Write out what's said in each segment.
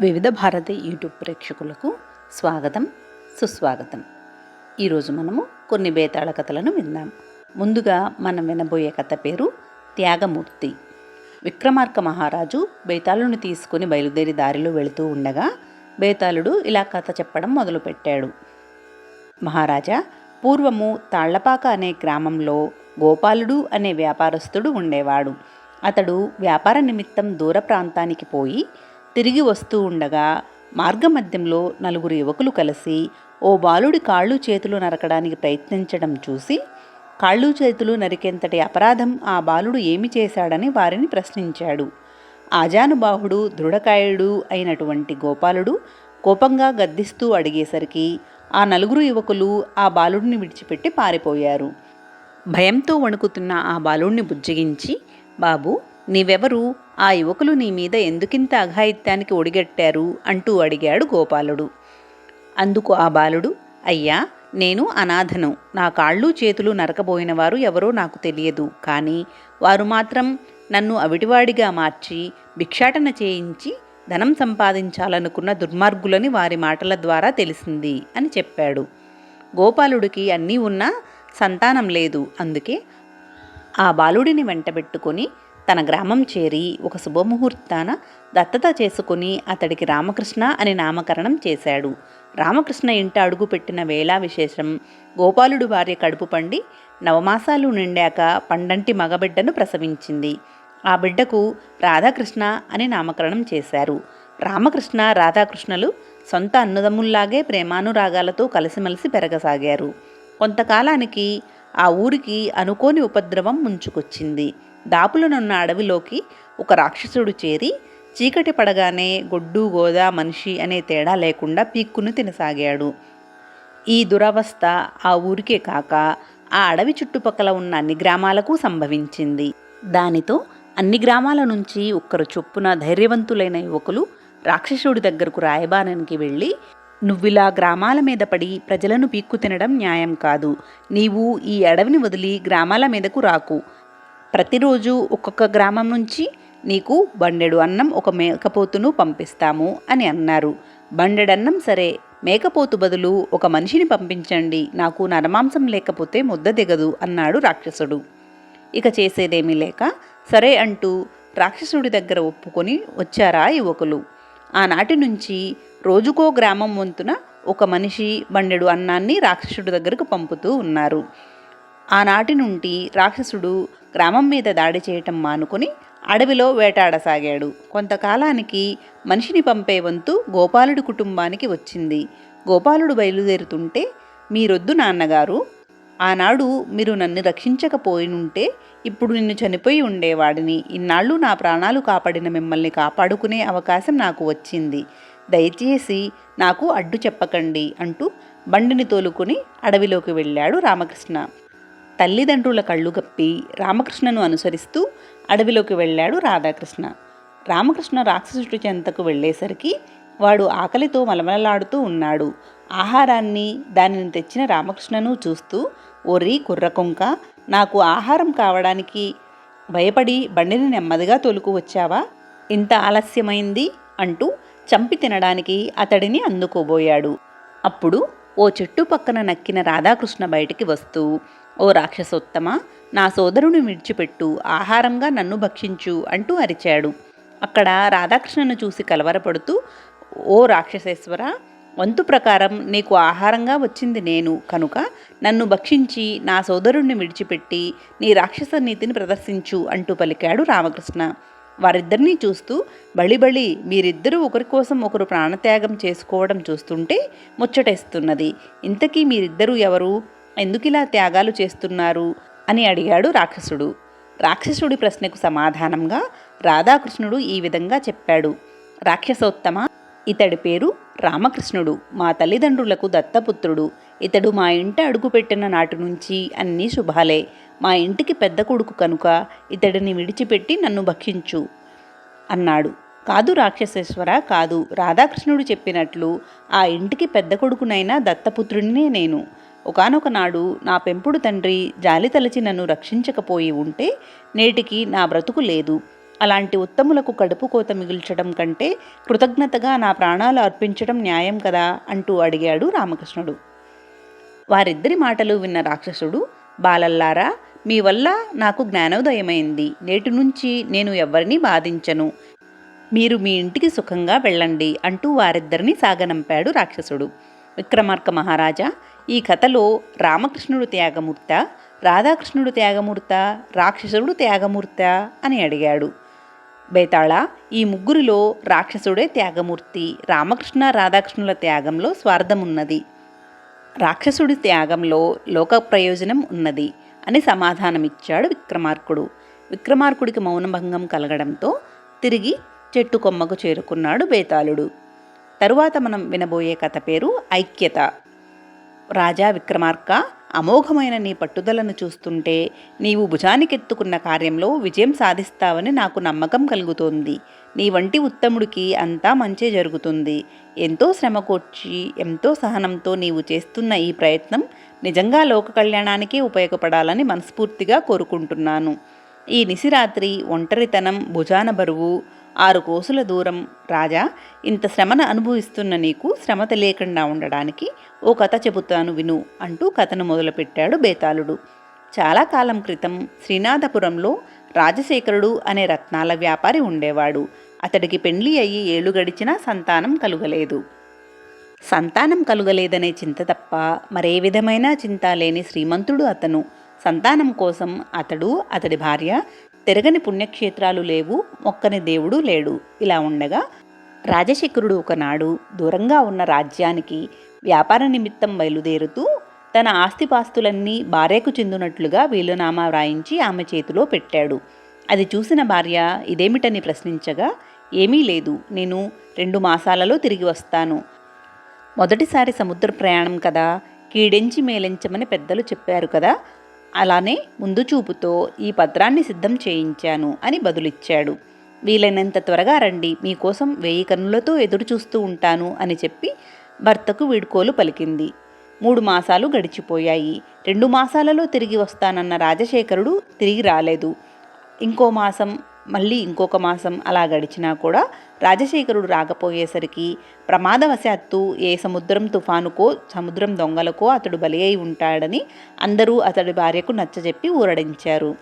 వివిధ భారతి యూట్యూబ్ ప్రేక్షకులకు స్వాగతం సుస్వాగతం. ఈరోజు మనము కొన్ని బేతాళ కథలను విందాం. ముందుగా మనం వినబోయే కథ పేరు త్యాగమూర్తి. విక్రమార్క మహారాజు బేతాళుని తీసుకుని బయలుదేరి దారిలో వెళుతూ ఉండగా బేతాళుడు ఇలా కథ చెప్పడం మొదలుపెట్టాడు. మహారాజా పూర్వము తాళ్ళపాక అనే గ్రామంలో గోపాలుడు అనే వ్యాపారస్తుడు ఉండేవాడు. అతడు వ్యాపార నిమిత్తం దూర ప్రాంతానికి పోయి తిరిగి వస్తూ ఉండగా మార్గమధ్యంలో నలుగురు యువకులు కలిసి ఓ బాలుడి కాళ్ళు చేతులు నరకడానికి ప్రయత్నించడం చూసి కాళ్ళు చేతులు నరికేంతటి అపరాధం ఆ బాలుడు ఏమి చేశాడని వారిని ప్రశ్నించాడు. ఆజానుబాహుడు దృఢకాయుడు అయినటువంటి గోపాలుడు కోపంగా గద్దిస్తూ అడిగేసరికి ఆ నలుగురు యువకులు ఆ బాలుడిని విడిచిపెట్టి పారిపోయారు. భయంతో వణుకుతున్న ఆ బాలుడిని బుజ్జగించి బాబు నీవెవరు? ఆ యువకులు నీ మీద ఎందుకింత అఘాయిత్యానికి ఒడిగట్టారు? అంటూ అడిగాడు గోపాలుడు. అందుకు ఆ బాలుడు అయ్యా నేను అనాథను. నా కాళ్ళు చేతులు నరకబోయిన వారు ఎవరో నాకు తెలియదు. కానీ వారు మాత్రం నన్ను అవిటివాడిగా మార్చి భిక్షాటన చేయించి ధనం సంపాదించాలనుకున్న దుర్మార్గులని వారి మాటల ద్వారా తెలిసింది అని చెప్పాడు. గోపాలుడికి అన్నీ ఉన్నా సంతానం లేదు. అందుకే ఆ బాలుడిని వెంటబెట్టుకొని తన గ్రామం చేరి ఒక శుభముహూర్తాన దత్తత చేసుకుని అతడికి రామకృష్ణ అని నామకరణం చేశాడు. రామకృష్ణ ఇంట అడుగుపెట్టిన వేళ విశేషం గోపాలుడు భార్య కడుపు పండి నవమాసాలు నిండాక పండంటి మగబిడ్డను ప్రసవించింది. ఆ బిడ్డకు రాధాకృష్ణ అని నామకరణం చేశారు. రామకృష్ణ రాధాకృష్ణలు సొంత అన్నదమ్ముల్లాగే ప్రేమానురాగాలతో కలిసిమెలిసి పెరగసాగారు. కొంతకాలానికి ఆ ఊరికి అనుకోని ఉపద్రవం ముంచుకొచ్చింది. దాపులనున్న అడవిలోకి ఒక రాక్షసుడు చేరి చీకటి పడగానే గొడ్డు గోదా మనిషి అనే తేడా లేకుండా పీక్కును తినసాగాడు. ఈ దురవస్థ ఆ ఊరికే కాక ఆ అడవి చుట్టుపక్కల ఉన్న అన్ని గ్రామాలకు సంభవించింది. దానితో అన్ని గ్రామాల నుంచి ఒక్కరు చొప్పున ధైర్యవంతులైన యువకులు రాక్షసుడి దగ్గరకు రాయబారానికి వెళ్ళి నువ్విలా గ్రామాల మీద పడి ప్రజలను పీక్కు తినడం న్యాయం కాదు. నీవు ఈ అడవిని వదిలి గ్రామాల మీదకు రాకు. ప్రతిరోజు ఒక్కొక్క గ్రామం నుంచి నీకు బండెడు అన్నం ఒక మేకపోతును పంపిస్తాము అని అన్నారు. బండెడన్నం సరే మేకపోతు బదులు ఒక మనిషిని పంపించండి నాకు నరమాంసం లేకపోతే ముద్ద దిగదు అన్నాడు రాక్షసుడు. ఇక చేసేదేమీ లేక సరే అంటూ రాక్షసుడి దగ్గర ఒప్పుకొని వచ్చారా యువకులు ఆనాటి నుంచి రోజుకో గ్రామం వంతున ఒక మనిషి బండెడు అన్నాన్ని రాక్షసుడి దగ్గరకు పంపుతూ ఉన్నారు. ఆనాటి నుండి రాక్షసుడు గ్రామం మీద దాడి చేయటం మానుకొని అడవిలో వేటాడసాగాడు. కొంతకాలానికి మనిషిని పంపే వంతు గోపాలుడి కుటుంబానికి వచ్చింది. గోపాలుడు బయలుదేరుతుంటే మీరొద్దు నాన్నగారు ఆనాడు మీరు నన్ను రక్షించకపోయినుంటే ఇప్పుడు నిన్ను చనిపోయి ఉండేవాడిని. ఇన్నాళ్ళు నా ప్రాణాలు కాపాడిన మిమ్మల్ని కాపాడుకునే అవకాశం నాకు వచ్చింది. దయచేసి నాకు అడ్డు చెప్పకండి అంటూ బండిని తోలుకుని అడవిలోకి వెళ్ళాడు రామకృష్ణ. తల్లిదండ్రుల కళ్ళు గప్పి రామకృష్ణను అనుసరిస్తూ అడవిలోకి వెళ్ళాడు రాధాకృష్ణ. రామకృష్ణ రాక్షసుడి చెంతకు వెళ్ళేసరికి వాడు ఆకలితో మలమలలాడుతూ ఉన్నాడు. ఆహారాన్ని దానిని తెచ్చిన రామకృష్ణను చూస్తూ ఒరి కుర్రకొంక నాకు ఆహారం కావడానికి భయపడి బండిని నెమ్మదిగా తొలుకు వచ్చావా? ఇంత ఆలస్యమైంది? అంటూ చంపి తినడానికి అతడిని అందుకోబోయాడు. అప్పుడు ఓ చెట్టు పక్కన నక్కిన రాధాకృష్ణ బయటికి వస్తూ ఓ రాక్షసోత్తమ నా సోదరుని విడిచిపెట్టు ఆహారంగా నన్ను భక్షించు అంటూ అరిచాడు. అక్కడ రాధాకృష్ణను చూసి కలవరపడుతూ ఓ రాక్షసేశ్వర వంతు ప్రకారం నీకు ఆహారంగా వచ్చింది నేను కనుక నన్ను భక్షించి నా సోదరుణ్ణి విడిచిపెట్టి నీ రాక్షస నీతిని ప్రదర్శించు అంటూ పలికాడు రామకృష్ణ. వారిద్దరినీ చూస్తూ బలి బళి మీరిద్దరూ ఒకరి కోసం ఒకరు ప్రాణత్యాగం చేసుకోవడం చూస్తుంటే ముచ్చటేస్తున్నది. ఇంతకీ మీరిద్దరూ ఎవరు? ఎందుకు ఇలా త్యాగాలు చేస్తున్నారు? అని అడిగాడు రాక్షసుడు. రాక్షసుడి ప్రశ్నకు సమాధానంగా రాధాకృష్ణుడు ఈ విధంగా చెప్పాడు. రాక్షసోత్తమ ఇతడి పేరు రామకృష్ణుడు మా తల్లిదండ్రులకు దత్తపుత్రుడు. ఇతడు మా ఇంట అడుగుపెట్టిన నాటి నుంచి అన్నీ శుభాలే. మా ఇంటికి పెద్ద కొడుకు కనుక ఇతడిని విడిచిపెట్టి నన్ను భక్షించు అన్నాడు. కాదు రాక్షసేశ్వర కాదు. రాధాకృష్ణుడు చెప్పినట్లు ఆ ఇంటికి పెద్ద కొడుకునైనా దత్తపుత్రుడినే నేను. ఒకనొక నాడు నా పెంపుడు తండ్రి జాలి తలచి నన్ను రక్షించకపోయి ఉంటే నేటికి నా బ్రతుకు లేదు. అలాంటి ఉత్తములకు కడుపు కోత మిగిల్చడం కంటే కృతజ్ఞతగా నా ప్రాణాలు అర్పించడం న్యాయం కదా అంటూ అడిగాడు రామకృష్ణుడు. వారిద్దరి మాటలు విన్న రాక్షసుడు బాలల్లారా మీ వల్ల నాకు జ్ఞానోదయమైంది. నేటి నుంచి నేను ఎవరిని బాధించను. మీరు మీ ఇంటికి సుఖంగా వెళ్ళండి అంటూ వారిద్దరిని సాగనంపాడు రాక్షసుడు. విక్రమార్క మహారాజా ఈ కథలో రామకృష్ణుడు త్యాగమూర్త రాధాకృష్ణుడు త్యాగమూర్త రాక్షసుడు త్యాగమూర్త అని అడిగాడు. బేతాళ ఈ ముగ్గురిలో రాక్షసుడే త్యాగమూర్తి రామకృష్ణ రాధాకృష్ణుల త్యాగంలో స్వార్థం ఉన్నది రాక్షసుడి త్యాగంలో లోక ప్రయోజనం ఉన్నది అని సమాధానమిచ్చాడు విక్రమార్కుడు. విక్రమార్కుడికి మౌనభంగం కలగడంతో తిరిగి చెట్టు కొమ్మకు చేరుకున్నాడు బేతాళుడు. తరువాత మనం వినబోయే కథ పేరు ఐక్యత. రాజా విక్రమార్క అమోఘమైన నీ పట్టుదలను చూస్తుంటే నీవు భుజానికెత్తుకున్న కార్యంలో విజయం సాధిస్తావని నాకు నమ్మకం కలుగుతోంది. నీ వంటి ఉత్తముడికి అంతా మంచే జరుగుతుంది. ఎంతో శ్రమకొచ్చి ఎంతో సహనంతో నీవు చేస్తున్న ఈ ప్రయత్నం నిజంగా లోక కళ్యాణానికి ఉపయోగపడాలని మనస్ఫూర్తిగా కోరుకుంటున్నాను. ఈ నిసిరాత్రి ఒంటరితనం భుజాన బరువు ఆరు కోసుల దూరం. రాజా ఇంత శ్రమను అనుభవిస్తున్న నీకు శ్రమ తెలియకుండా ఉండడానికి ఓ కథ చెబుతాను విను అంటూ కథను మొదలుపెట్టాడు బేతాళుడు. చాలా కాలం క్రితం శ్రీనాథపురంలో రాజశేఖరుడు అనే రత్నాల వ్యాపారి ఉండేవాడు. అతడికి పెండ్లి అయ్యి ఏళ్ళు గడిచినా సంతానం కలుగలేదు. సంతానం కలుగలేదనే చింత తప్ప మరే విధమైన చింత లేని శ్రీమంతుడు అతను. సంతానం కోసం అతడు అతడి భార్య తిరగని పుణ్యక్షేత్రాలు లేవు మొక్కని దేవుడు లేడు. ఇలా ఉండగా రాజశేఖరుడు ఒకనాడు దూరంగా ఉన్న రాజ్యానికి వ్యాపార నిమిత్తం బయలుదేరుతూ తన ఆస్తిపాస్తులన్నీ భార్యకు చెందినట్లుగా వీలునామా వ్రాయించి ఆమె చేతిలో పెట్టాడు. అది చూసిన భార్య ఇదేమిటని ప్రశ్నించగా ఏమీ లేదు. నేను రెండు మాసాలలో తిరిగి వస్తాను. మొదటిసారి సముద్ర ప్రయాణం కదా. కీడెంచి మేలించమని పెద్దలు చెప్పారు కదా. అలానే ముందు చూపుతో ఈ పత్రాన్ని సిద్ధం చేయించాను అని బదులిచ్చాడు. వీలైనంత త్వరగా రండి మీకోసం వేయి కన్నులతో ఎదురు చూస్తూ ఉంటాను అని చెప్పి భర్తకు వీడ్కోలు పలికింది. మూడు మాసాలు గడిచిపోయాయి. రెండు మాసాలలో తిరిగి వస్తానన్న రాజశేఖరుడు తిరిగి రాలేదు. ఇంకో మాసం మళ్ళీ ఇంకొక మాసం అలా గడిచినా కూడా రాజశేఖరుడు రాకపోయేసరికి ప్రమాదవశాత్తు ఏ సముద్రం తుఫానుకో సముద్రం దొంగలకో అతడు బలి అయి ఉంటాడని అందరూ అతడి భార్యకు నచ్చజెప్పి ఊరడించారు.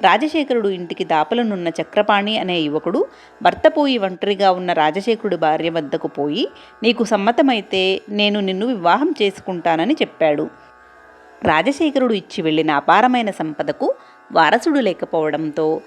రాజశేఖరుడు ఇంటికి దాపలనున్న చక్రపాణి అనే యువకుడు భర్తపోయి ఒంటరిగా ఉన్న రాజశేఖరుడి భార్య వద్దకు పోయి నీకు సమ్మతమైతే నేను నిన్ను వివాహం చేసుకుంటానని చెప్పాడు. రాజశేఖరుడు ఇచ్చి వెళ్ళిన అపారమైన సంపదకు వారసుడు లేకపోవడంతో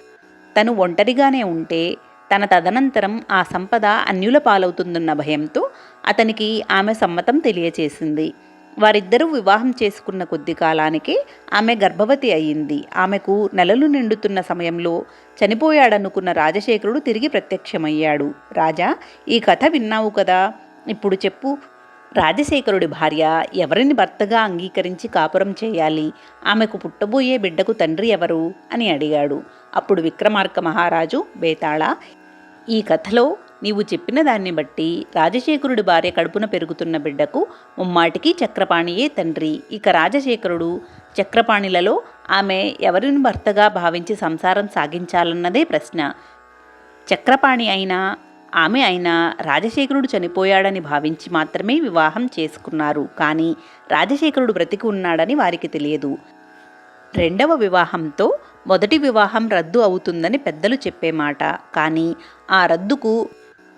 తను ఒంటరిగానే ఉంటే తన తదనంతరం ఆ సంపద అన్యుల పాలవుతుందన్న భయంతో అతనికి ఆమె సమ్మతం తెలియచేసింది. వారిద్దరూ వివాహం చేసుకున్న కొద్ది కాలానికి ఆమె గర్భవతి అయ్యింది. ఆమెకు నెలలు నిండుతున్న సమయంలో చనిపోయాడనుకున్న రాజశేఖరుడు తిరిగి ప్రత్యక్షమయ్యాడు. రాజా ఈ కథ విన్నావు కదా. ఇప్పుడు చెప్పు. రాజశేఖరుడి భార్య ఎవరిని భర్తగా అంగీకరించి కాపురం చేయాలి? ఆమెకు పుట్టబోయే బిడ్డకు తండ్రి ఎవరు? అని అడిగాడు. అప్పుడు విక్రమార్క మహారాజు బేతాళ ఈ కథలో నీవు చెప్పిన దాన్ని బట్టి రాజశేఖరుడి భార్య కడుపున పెరుగుతున్న బిడ్డకు ముమ్మాటికి చక్రపాణియే తండ్రి. ఇక రాజశేఖరుడు చక్రపాణిలలో ఆమె ఎవరిని భర్తగా భావించి సంసారం సాగించాలన్నదే ప్రశ్న. చక్రపాణి అయినా ఆమె అయినా రాజశేఖరుడు చనిపోయాడని భావించి మాత్రమే వివాహం చేసుకున్నారు. కానీ రాజశేఖరుడు బ్రతికి ఉన్నాడని వారికి తెలియదు. రెండవ వివాహంతో మొదటి వివాహం రద్దు అవుతుందని పెద్దలు చెప్పే మాట కానీ ఆ రద్దుకు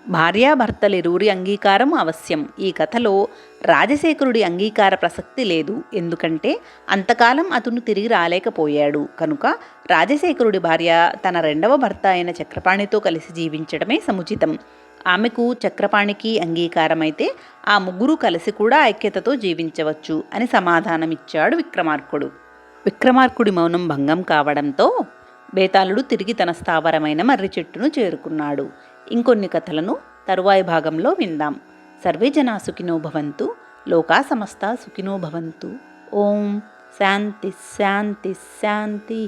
భార్యాభర్తలిరువురి అంగీకారం అవశ్యం. ఈ కథలో రాజశేఖరుడి అంగీకార ప్రసక్తి లేదు. ఎందుకంటే అంతకాలం అతను తిరిగి రాలేకపోయాడు. కనుక రాజశేఖరుడి భార్య తన రెండవ భర్త అయిన చక్రపాణితో కలిసి జీవించడమే సముచితం. ఆమెకు చక్రపాణికి అంగీకారమైతే ఆ ముగ్గురు కలిసి కూడా ఐక్యతతో జీవించవచ్చు అని సమాధానమిచ్చాడు విక్రమార్కుడు. విక్రమార్కుడి మౌనం భంగం కావడంతో బేతాళుడు తిరిగి తన స్థావరమైన మర్రి చెట్టును చేరుకున్నాడు. ఇంకొన్ని కథలను తరువాయి భాగంలో విందాం. సర్వే జనా సుఖినో భవంతు లోకా సమస్త సుఖినో భవంతు. ఓం శాంతి శాంతి శాంతి.